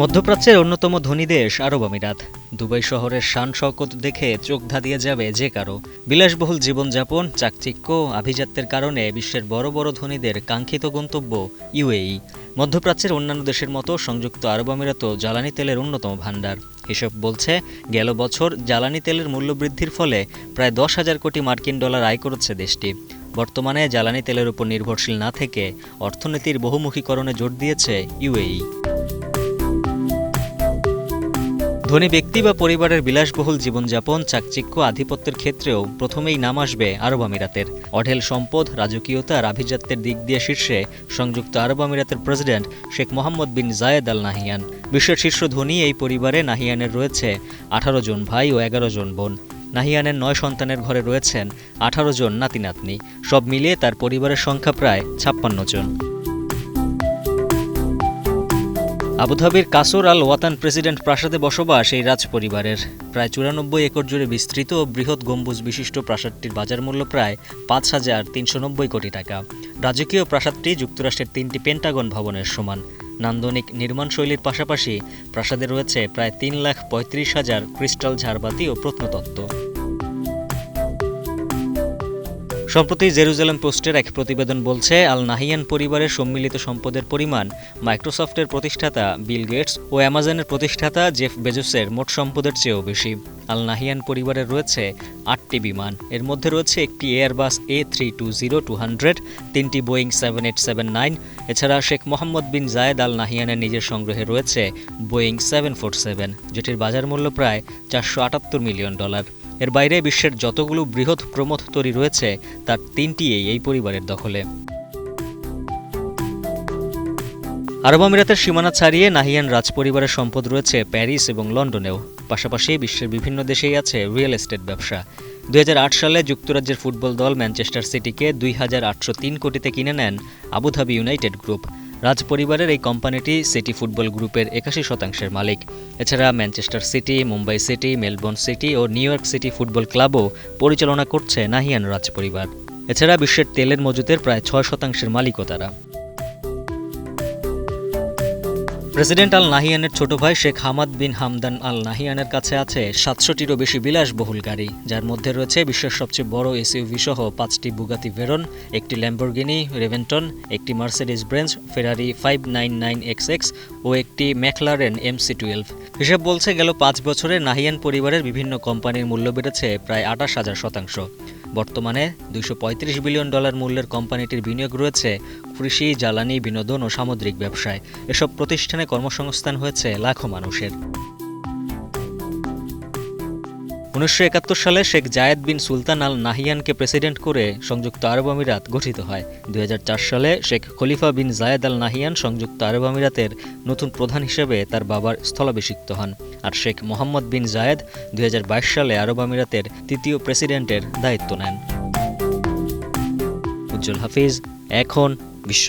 মধ্যপ্রাচ্যের অন্যতম ধনী দেশ আরব আমিরাত। দুবাই শহরের শান শওকত দেখে চোখ ধাঁধিয়ে যাবে যে কারও। বিলাসবহুল জীবনযাপন, চাকচিক্য, আভিজাত্যের কারণে বিশ্বের বড় বড় ধনীদের কাঙ্ক্ষিত গন্তব্য ইউএই মধ্যপ্রাচ্যের অন্যান্য দেশের মতো সংযুক্ত আরব আমিরাতও জ্বালানি তেলের অন্যতম ভাণ্ডার। হিসেব বলছে, গেল বছর জ্বালানি তেলের মূল্যবৃদ্ধির ফলে প্রায় দশ হাজার কোটি মার্কিন ডলার আয় করেছে দেশটি। বর্তমানে জ্বালানি তেলের উপর নির্ভরশীল না থেকে অর্থনীতির বহুমুখীকরণে জোর দিয়েছে ইউএই ধনী ব্যক্তি বা পরিবারের বিলাসবহুল জীবনযাপন, চাকচিক্য, আধিপত্যের ক্ষেত্রেও প্রথমেই নাম আসবে আরব আমিরাতের। অঢেল সম্পদ, রাজকীয়তা আর আভিজাত্যের দিক দিয়ে শীর্ষে সংযুক্ত আরব আমিরাতের president Sheikh Mohammed bin Zayed Al Nahyan বিশ্বের শীর্ষ ধনী এই পরিবারে নাহিয়ানের রয়েছে আঠারো জন ভাই ও এগারো জন বোন। নাহিয়ানের নয় সন্তানের ঘরে রয়েছেন আঠারো জন নাতি নাতনি সব মিলিয়ে তার পরিবারের সংখ্যা প্রায় ছাপ্পান্ন জন। আবুধাবির কাসর আল ওয়াতান প্রেসিডেন্ট প্রাসাদে বসবাস এই রাজ পরিবারের প্রায় চুরানব্বই একর জুড়ে বিস্তৃত ও বৃহৎ গম্বুজ বিশিষ্ট প্রাসাদটির বাজার মূল্য প্রায় পাঁচ হাজার তিনশো নব্বই কোটি টাকা। রাজকীয় প্রাসাদটি যুক্তরাষ্ট্রের তিনটি পেন্টাগন ভবনের সমান। নান্দনিক নির্মাণশৈলীর পাশাপাশি প্রাসাদে রয়েছে প্রায় তিন লাখ পঁয়ত্রিশ হাজার ক্রিস্টাল ঝাড়বাতি ও প্রত্নতত্ত্ব। সম্প্রতি জেরুজালেম পোস্টের এক প্রতিবেদন বলছে আল নাহিয়ান পরিবারের সম্মিলিত সম্পদের পরিমাণ মাইক্রোসফটের প্রতিষ্ঠাতা বিল গেটস ও অ্যামাজনের প্রতিষ্ঠাতা জেফ বেজোসের মোট সম্পদের চেয়েও বেশি। আল নাহিয়ান পরিবারের রয়েছে আটটি বিমান। এর মধ্যে রয়েছে একটি Airbus A three two zero two hundred তিনটি Boeing seven eight seven nine এছাড়া শেখ মোহাম্মদ বিন জায়েদ আল নাহিয়ানের নিজের সংগ্রহে রয়েছে বোয়িং সেভেন ফোর সেভেন যেটির বাজার মূল্য প্রায় চারশো আটাত্তর মিলিয়ন ডলার। এর বাইরে বিশ্বের যতগুলো বৃহৎ প্রমোদ তৈরি রয়েছে, তার তিনটিই এই পরিবারের দখলে। আরব আমিরাতের সীমানা ছাড়িয়ে নাহিয়ান রাজ পরিবারের সম্পদ রয়েছে প্যারিস এবং লন্ডনেও। পাশাপাশি বিশ্বের বিভিন্ন দেশেই আছে রিয়েল এস্টেট ব্যবসা। দুই হাজার আট সালে যুক্তরাজ্যের ফুটবল দল ম্যানচেস্টার সিটিকে দুই হাজার আটশো তিন কোটিতে কিনে নেন আবুধাবি ইউনাইটেড গ্রুপ। রাজ পরিবারের এই কোম্পানিটি সিটি ফুটবল গ্রুপের একাশি শতাংশের মালিক। এছাড়া Manchester City, Mumbai City, Melbourne City ও নিউ ইয়র্ক সিটি ফুটবল ক্লাবও পরিচালনা করছে নাহিয়ান রাজপরিবার। এছাড়া বিশ্বের তেলের মজুদের প্রায় ছয় শতাংশের মালিকও তারা। প্রেসিডেন্ট আল নাহিয়ানের ছোট ভাই শেখ হামাদ বিন হামদান আল নাহিয়ানের কাছে আছে সাতশোটিরও বেশি বিলাসবহুল গাড়ি, যার মধ্যে রয়েছে বিশ্বের সবচেয়ে বড় এসইউভি সহ পাঁচটি বুগাতি ভেরন, একটি ল্যাম্বরগিনি, রেভেন্টন, একটি Mercedes Benz Ferrari five nine nine X X ও একটি ম্যাকলারেন এমসি টুয়েলভ। হিসেব বলছে গেল পাঁচ বছরে নাহিয়ান পরিবারের বিভিন্ন কোম্পানির মূল্য বেড়েছে প্রায় আঠাশ হাজার শতাংশ। বর্তমানে দুইশো পঁয়ত্রিশ বিলিয়ন ডলার মূল্যের কোম্পানিটির বিনিয়োগ রয়েছে কৃষি, জ্বালানি, বিনোদন ও সামুদ্রিক ব্যবসায়। এসব প্রতিষ্ঠানে কর্মসংস্থান হয়েছে লাখো মানুষের। উনিশশো একাত্তর সালে Sheikh Zayed bin Sultan Al নাহিয়ানকে president করে সংযুক্ত আরব আমিরাত গঠিত হয়। দুই হাজার চার সালে শেখ খলিফা বিন জায়েদ আল নাহিয়ান সংযুক্ত আরব আমিরাতের নতুন প্রধান হিসেবে তার বাবার স্থলাভিষিক্ত হন আর শেখ মোহাম্মদ বিন জায়েদ দুই হাজার বাইশ সালে আরব আমিরাতের তৃতীয় প্রেসিডেন্টের দায়িত্ব নেন। উজ্জ্বল হাফিজ, এখন বিশ্ব